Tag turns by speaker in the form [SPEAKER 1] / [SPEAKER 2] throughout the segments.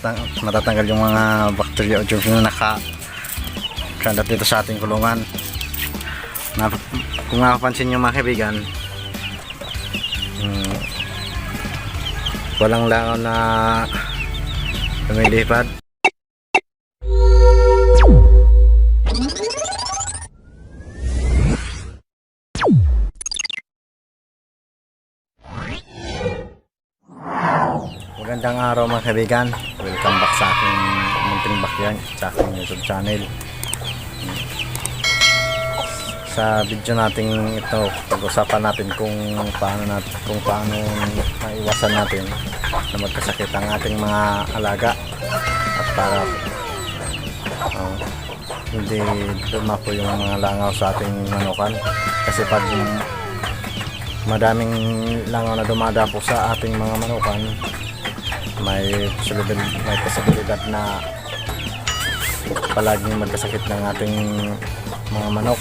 [SPEAKER 1] matatang matatanggal yung mga bacteria o germs na naka kalat dito sa ating kulungan. Na, kung makapansin nyo mga kaibigan, mm, walang langaw na lumilipad. Magandang araw mga kaibigan. Welcome back sa aking munting bakyan sa aking YouTube channel. Sa video natin ito, pag-usapan natin kung paano natin, kung paano maiwasan natin na magkasakit ang ating mga alaga at para oh, hindi dumapo yung mga langaw sa ating manukan kasi pag madaming langaw na dumadapo sa ating mga manukan may posibilidad, may posibilidad na palaging magkasakit ng ating mga manok.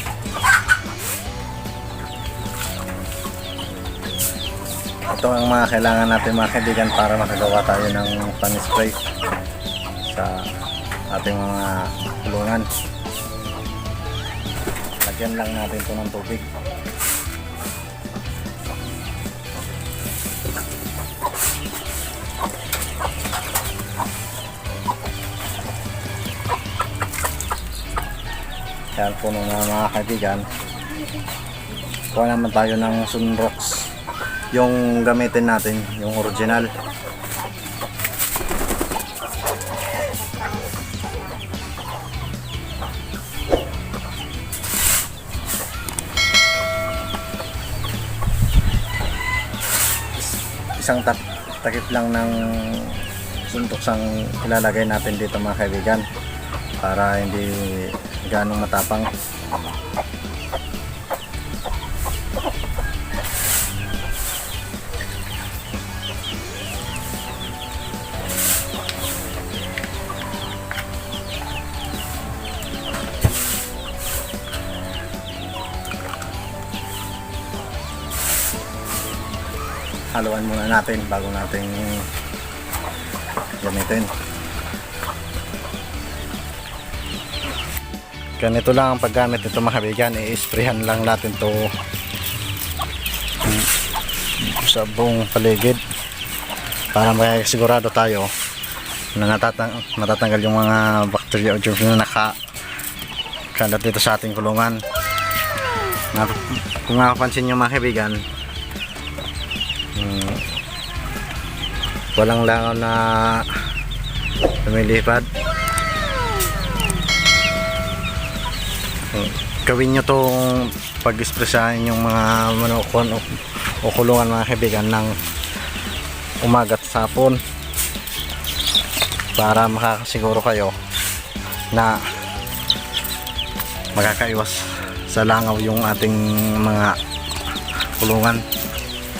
[SPEAKER 1] Ito ang mga kailangan natin mga kaibigan para makagawa tayo ng pan-spray sa ating mga kulungan. Lagyan lang natin ito ng tubig Kaya po nung mga, mga kaibigan, kuha naman tayo ng Sunrox. Yung gamitin natin, yung original. Is- Isang tak takip lang ng suntok ang ilalagay natin dito mga kaibigan para hindi ganong matapang. Haluan muna natin bago natin gamitin ganito lang ang paggamit nito mga kaibigan. I-sprayhan lang natin to. Sa buong paligid. Para sigurado tayo na natatang natatanggal yung mga bacteria o germs na naka kalat dito sa ating kulungan. Na, kung makapansin nyo mga kaibigan mm, walang langaw na lumilipad gawin nyo tong pag-espresahin yung mga manokon o, o kulungan mga kaibigan ng umagat sa hapon. Para makakasiguro kayo na makakaiwas sa langaw yung ating mga kulungan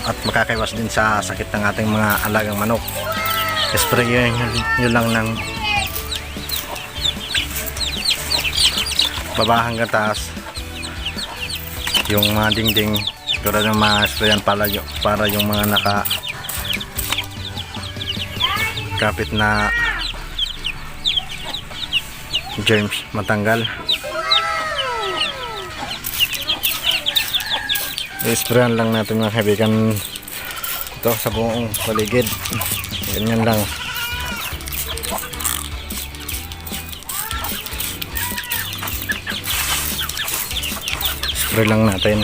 [SPEAKER 1] at makakaiwas din sa sakit ng ating mga alagang manok. Spray yun lang ng baba hanggang taas. Yung mga dingding siguro na ma-sprayan para, y- para yung mga naka kapit na germs matanggal. I-sprayan lang natin mga kaibigan. Ito sa buong paligid. Ganyan lang spray lang natin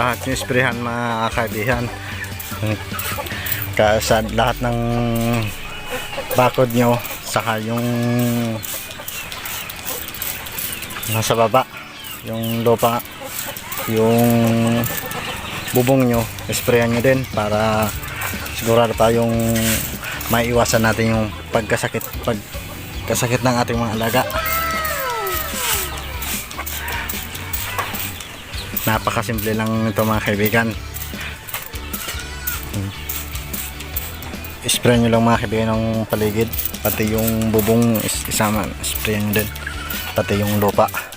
[SPEAKER 1] lahat yung sprayhan mga kaibigan Ka- sa lahat ng bakod nyo saka yung nasa baba yung lupa yung bubong nyo, sprayan nyo din para sigurado tayong maiwasan natin yung pagkasakit pagkasakit ng ating mga alaga. Napakasimple lang ito mga kaibigan. Spray nyo lang mga kaibigan ng paligid. Pati yung bubong is isama. Spray nyo din. Pati yung lupa.